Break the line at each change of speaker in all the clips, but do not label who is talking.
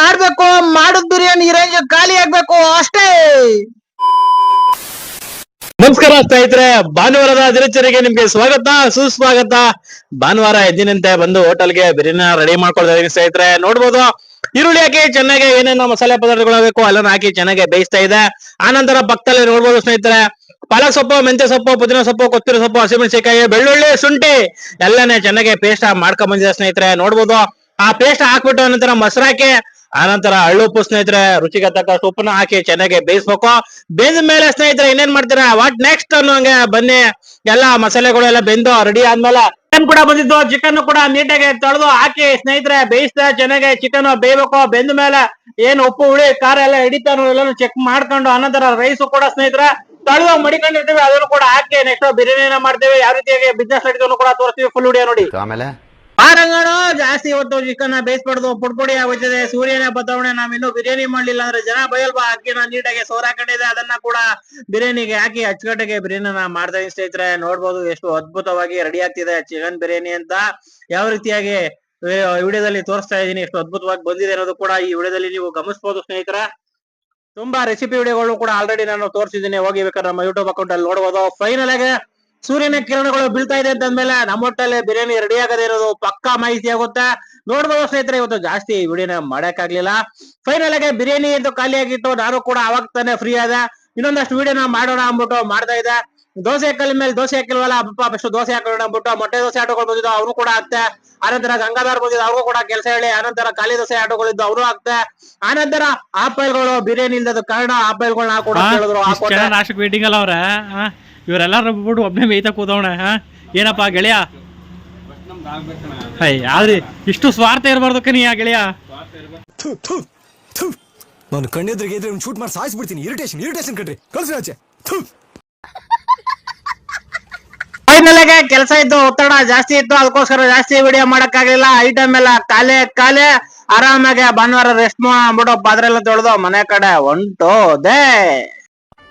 ಮಾಡ್ಬೇಕು, ಮಾಡುದ್ ಬಿರಿಯಾನಿ ಈ ರೇಂಜ್ ಖಾಲಿ ಆಗ್ಬೇಕು, ಅಷ್ಟೇ.
ನಮಸ್ಕಾರ ಸ್ನೇಹಿತರೆ, ಭಾನುವಾರದ ದಿನಚರಿಗೆ ನಿಮ್ಗೆ ಸ್ವಾಗತ, ಸುಸ್ವಾಗತ. ಭಾನುವಾರ ಎದ್ದಿನಂತೆ ಬಂದು ಹೋಟೆಲ್ಗೆ ಬಿರಿಯಾನಿ ರೆಡಿ ಮಾಡ್ಕೊಳ್ತಾ ಇದೀನಿ ಸ್ನೇಹಿತರೆ. ನೋಡ್ಬೋದು, ಈರುಳ್ಳಿ ಹಾಕಿ ಚೆನ್ನಾಗಿ ಏನೇನೋ ಮಸಾಲೆ ಪದಾರ್ಥಗಳು ಬೇಕು ಅಲ್ಲನ್ನ ಹಾಕಿ ಚೆನ್ನಾಗಿ ಬೇಯಿಸ್ತಾ ಇದೆ. ಆನಂತರ ಪಕ್ಕದಲ್ಲಿ ನೋಡ್ಬೋದು ಸ್ನೇಹಿತರೆ ಪಾಲ ಸೊಪ್ಪು, ಮೆಂತ್ಯ ಸೊಪ್ಪು, ಪುದಿನ ಸೊಪ್ಪು ಕೊತ್ತಿರ ಸೊಪ್ಪು ಹಸಿಮೆಣಸಿಕಾಯಿ ಬೆಳ್ಳುಳ್ಳಿ, ಶುಂಠಿ, ಎಲ್ಲಾನೇ ಚೆನ್ನಾಗಿ ಪೇಸ್ಟ್ ಮಾಡ್ಕೊಂಡ್ ಬಂದಿದೆ ಸ್ನೇಹಿತರೆ. ನೋಡ್ಬೋದು, ಆ ಪೇಸ್ಟ್ ಹಾಕ್ಬಿಟ್ಟು ಅನಂತರ ಮೊಸರು ಹಾಕಿ ಆನಂತರ ಹಳ್ಳುಪ್ಪು ಸ್ನೇಹಿತರೆ, ರುಚಿಗೆ ತಕ್ಕಷ್ಟು ಉಪ್ಪನ್ನ ಹಾಕಿ ಚೆನ್ನಾಗಿ ಬೇಯಿಸ್ಬೇಕು. ಬೆಂದ ಮೇಲೆ ಸ್ನೇಹಿತರೆ, ಇನ್ನೇನ್ ಮಾಡ್ತೀರಾ? ವಾಟ್ ನೆಕ್ಸ್ಟ್ ಅನ್ನೋಂಗೆ ಬನ್ನಿ. ಎಲ್ಲ ಮಸಾಲೆಗಳು ಎಲ್ಲ ಬೆಂದು ರೆಡಿ ಆದ್ಮೇಲೆ ಚಿಕನ್ ಕೂಡ ಬಂದಿದ್ದು. ಚಿಕನ್ ಕೂಡ ನೀಟಾಗಿ ತೊಳೆದು ಹಾಕಿ ಸ್ನೇಹಿತರೆ ಬೇಯಿಸ್ತಾ ಚೆನ್ನಾಗಿ ಚಿಕನ್ ಬೇಯಬೇಕು. ಬೆಂದ ಮೇಲೆ ಏನು ಉಪ್ಪು, ಹುಳಿ, ಖಾರ ಎಲ್ಲ ಹಿಡಿತಾನೋ ಎಲ್ಲಾನು ಚೆಕ್ ಮಾಡ್ಕೊಂಡು ಅನಂತರ ರೈಸ್ ಕೂಡ ಸ್ನೇಹಿತರೆ, ತೊಳೆದು ಮಡಿಕೊಂಡಿರ್ತೀವಿ. ಅದನ್ನು ಕೂಡ ಹಾಕಿ ನೆಕ್ಸ್ಟ್ ಬಿರಿಯಾನಿನ ಮಾಡ್ತೇವೆ. ಯಾವ ರೀತಿಯಾಗಿ ಬಿಸ್ನೆಸ್ ನಡೀತಾನು ಕೂಡ ತೋರಿಸ್ತೀವಿ ಫುಲ್ ವಿಡಿಯೋ ನೋಡಿ.
ಆಮೇಲೆ?
ಆರಂಗಣ ಜಾಸ್ತಿ ಇವತ್ತು ಚಿಕನ್ ಬೇಯಿಸ್ಬಾರ್ದು, ಪುಡ್ ಪುಡಿ ಆಗೋಯ್ತದೆ, ಸೂರ್ಯನ ಬದಲಾವಣೆ ನಾವ್ ಇನ್ನು ಬಿರಿಯಾನಿ ಮಾಡ್ಲಿಲ್ಲ ಅಂದ್ರೆ ಜನ ಬಯಲ್ವಾ ಅಕ್ಕಿನ ನೀಟಾಗಿ ಸೋರ್ ಹಾಕೊಂಡಿದೆ ಅದನ್ನ ಕೂಡ ಬಿರಿಯಾನಿಗೆ ಹಾಕಿ ಅಚ್ಚುಕಟ್ಟಿಗೆ ಬಿರಿಯಾನಿನ ಮಾಡ್ತಾ ಸ್ನೇಹಿತರೆ, ನೋಡ್ಬೋದು ಎಷ್ಟು ಅದ್ಭುತವಾಗಿ ರೆಡಿ ಆಗ್ತಿದೆ ಚಿಕನ್ ಬಿರಿಯಾನಿ ಅಂತ. ಯಾವ ರೀತಿಯಾಗಿ ವಿಡಿಯೋದಲ್ಲಿ ತೋರಿಸ್ತಾ ಇದೀನಿ ಎಷ್ಟು ಅದ್ಭುತವಾಗಿ ಬಂದಿದೆ ಅನ್ನೋದು ಕೂಡ ಈ ವಿಡಿಯೋದಲ್ಲಿ ನೀವು ಗಮನಿಸಬಹುದು ಸ್ನೇಹಿತರ. ತುಂಬಾ ರೆಸಿಪಿ ವಿಡಿಯೋಗಳು ಕೂಡ ಆಲ್ರೆಡಿ ನಾನು ತೋರಿಸಿದ್ದೀನಿ, ಹೋಗಿ ಬೇಕಾದ್ರೆ ನಮ್ಮ ಯೂಟ್ಯೂಬ್ ಅಕೌಂಟ್ ಅಲ್ಲಿ ನೋಡಬಹುದು ಫೈನಲ್ ಆಗಿ ಸೂರ್ಯನ ಕಿರಣಗಳು ಬೀಳ್ತಾ ಇದೆ ಅಂತ ಅಂದ್ಮೇಲೆ ನಮ್ಮ ಹೊಟ್ಟೆಲ್ಲಿ ಬಿರಿಯಾನಿ ರೆಡಿ ಆಗದೆ ಇರೋದು ಪಕ್ಕಾ ಮಾಹಿತಿ ಆಗುತ್ತೆ. ನೋಡ್ಬೋದು ಸ್ನೇಹಿತರೆ ಇವತ್ತು ಜಾಸ್ತಿ ವಿಡಿಯೋನ ಮಾಡಕ್ಕಾಗ್ಲಿಲ್ಲ. ಫೈನಲ್ ಆಗಿ ಬಿರಿಯಾನಿ ಅಂತ ಖಾಲಿ ಆಗಿತ್ತು. ನಾನು ಕೂಡ ಅವಾಗ ತಾನೇ ಫ್ರೀ ಆದ. ಇನ್ನೊಂದಷ್ಟು ವಿಡಿಯೋನ ಮಾಡೋಣ ಅಂದ್ಬಿಟ್ಟು ಮಾಡ್ತಾ ಇದೆ ದೋಸೆ ಕಲ್ ಮೇಲೆ ದೋಸೆ ಹಾಕಿಲ್ವಲ್ಲ ಅಪ್ಪ ಫಸ್ಟ್ ದೋಸೆ ಹಾಕೋಣ ಅಂದ್ಬಿಟ್ಟು ಮೊಟ್ಟೆ ದೋಸೆ ಆಟೋಗಳು ಬಂದಿದ್ದು ಅವ್ರು ಕೂಡ ಆಗ್ತೆ ಆನಂತರ ಗಂಗಾಧರ್ ಬಂದಿದ್ದು ಅವ್ರಿಗೂ ಕೂಡ ಕೆಲಸ ಹೇಳಿ. ಆನಂತರ ಖಾಲಿ ದೋಸೆ ಆಟೋಗಳಿದ್ದು ಅವರು ಆಗ್ತೆ ಆನಂತರ ಆಪಲ್ಗಳು ಬಿರಿಯಾನಿ ಇಲ್ಲದ ಕಾರಣ ಆಪಲ್ಗಳನ್ನ ಕೂಡ
ಅಲ್ಲ ಇಷ್ಟ್ ಇವರೆಲ್ಲಾರು ಬಿಟ್ಬಿಟ್ಟು ಒಬ್ಬನೇ ಮೇಯ್ತಾ ಕೂತವಣ ಹಾ? ಏನಪ್ಪ ಗೆಳೆಯ? ಹೈ ಆದ್ರಿ ಇಷ್ಟು ಸ್ವಾರ್ಥ ಇರಬಾರ್ದು ಕನಿ ಆ ಗೆಳೆಯ?
ನಾನು ಕಣ್ಣೆದ್ರಿಗೆ ಇದ್ರೆ ಶೂಟ್ ಮಾಡಿ ಸಾಯಿಸ್ಬಿಡ್ತೀನಿ. ಇರಿಟೇಷನ್ ಇರಿಟೇಷನ್ ಕಣ್ರಿ. ಕಳ್ಸಿ ಆಚೆ. ಫೈನಲ್ಗೆ
ಫೈನಲ್ ಆಗಿ ಕೆಲಸ ಇದ್ದು ಒತ್ತಡ ಜಾಸ್ತಿ ಇತ್ತು ಅದಕ್ಕೋಸ್ಕರ ಜಾಸ್ತಿ ವಿಡಿಯೋ ಮಾಡಕ್ ಆಗ್ಲಿಲ್ಲ ಐಟಮ್ ಎಲ್ಲ ಖಾಲಿ ಖಾಲಿ. ಆರಾಮಾಗಿ ಭಾನುವಾರ ರೆಸ್ಟ್ ಮಾಡ್ಬಿಟ್ಟು ಪಾತ್ರೆ ಎಲ್ಲ ತೊಳೆದು ಮನೆ ಕಡೆ ಒಂಟೇ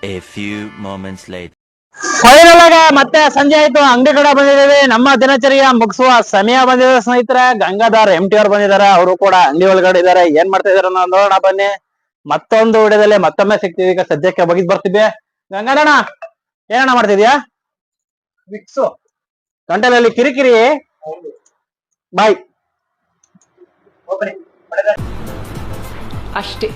a few moments later.
Final ಆಗಿ ಮತ್ತೆ ಸಂಜೆ ಆಯ್ತು. ಅಂಗಡಿ ಕಡೆ ಬಂದಿದ್ದೀವಿ. ನಮ್ಮ ದಿನಚರಿಯ ಮುಗಿಸುವ ಸಮಯ ಬಂದಿದೆ ಸ್ನೇಹಿತರೆ. ಗಂಗಾಧರ್ ಎಂ ಟಿ ಅವ್ರು ಬಂದಿದ್ದಾರೆ. ಅವರು ಕೂಡ ಅಂಗಡಿ ಒಳಗಡೆ ಇದಾರೆ ಏನ್ ಮಾಡ್ತಾ ಇದಾರೆ ನೋಡೋಣ ಬನ್ನಿ. ಮತ್ತೊಂದು ವಿಡಿಯೋದಲ್ಲಿ ಮತ್ತೊಮ್ಮೆ ಸಿಗ್ತೀವಿ. ಈಗ ಸದ್ಯಕ್ಕೆ ಬಗಿದ್ ಬರ್ತಿದ್ದೆ. ಗಂಗಾಧರಣ ಏನಣ್ಣ ಮಾಡ್ತಿದ್ಯಾ? ಮಿಕ್ಸು ಗಂಟಲಲ್ಲಿ ಕಿರಿಕಿರಿ. ಬಾಯ್
ಅಷ್ಟೇ.